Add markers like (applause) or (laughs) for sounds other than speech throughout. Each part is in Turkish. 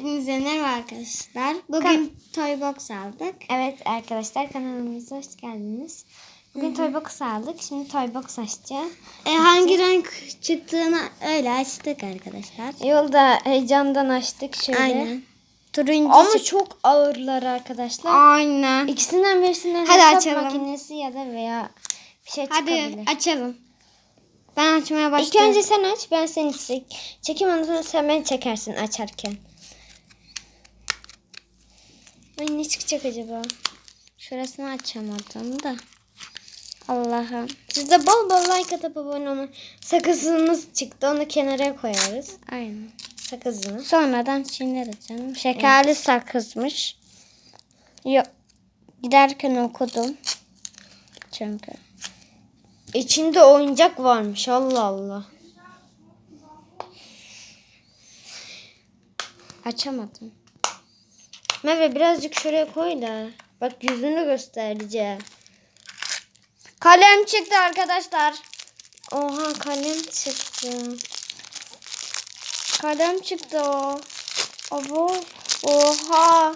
Hepinize merhaba arkadaşlar. Bugün Toy Box aldık. Evet arkadaşlar kanalımıza hoş geldiniz. Bugün Toy Box aldık. Şimdi Toy Box açacağız. E, hangi renk çıktığını öyle açtık arkadaşlar. Yolda heyecandan açtık şöyle. Aynen. Turuncu Ama çık- çok ağırlar arkadaşlar. Aynen. İkisinden birisinden Hadi hesap açalım. makinesi ya da veya bir şey Hadi çıkabilir. açalım. Ben açmaya İlk başlıyorum. önce sen aç ben seni çek. Çekeyim ondan sonra sen beni çekersin açarken. Ay ne çıkacak acaba? Şurasını açamadım da. Allah'ım. Siz de bol bol like atıp abone olun. Sakızımız çıktı onu kenara koyarız. Aynen. Sakızını. Sonradan şimdi canım. Şekerli sakızmış. Yok. Giderken okudum. Çünkü. İçinde oyuncak varmış Allah Allah. Açamadım. Merve birazcık şuraya koy da. Bak yüzünü göstereceğim. Kalem çıktı arkadaşlar. Oha kalem çıktı. Kalem çıktı o. Abo. Oha.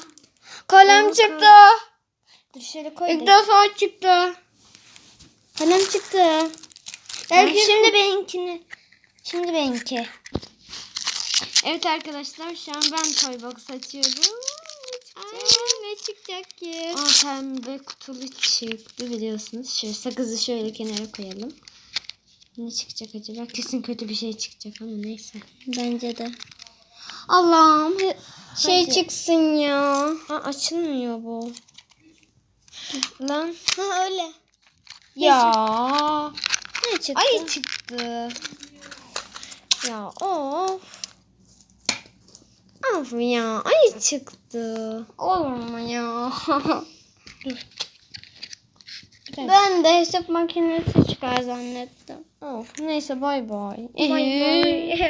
Kalem Oha. çıktı. Dur şöyle koy. İlk defa çıktı. Kalem çıktı. Belki şimdi benimkini. Şimdi benimki. Evet arkadaşlar şu an ben toy box açıyorum. Ne çıkacak ki? Aa, pembe kutulu çıktı biliyorsunuz. Şöyle sakızı şöyle kenara koyalım. Ne çıkacak acaba? Kesin kötü bir şey çıkacak ama neyse. Bence de. Allah'ım şey Hadi. çıksın ya. Aa, açılmıyor bu. Lan. Ha öyle. Ya. Ne çıktı? Ayı çıktı. Ya of. Of ya ayı çıktı. Olur mu ya? (laughs) Ben de hesap makinesi çıkar zannettim. Of neyse bay bay. Bay bay. (laughs)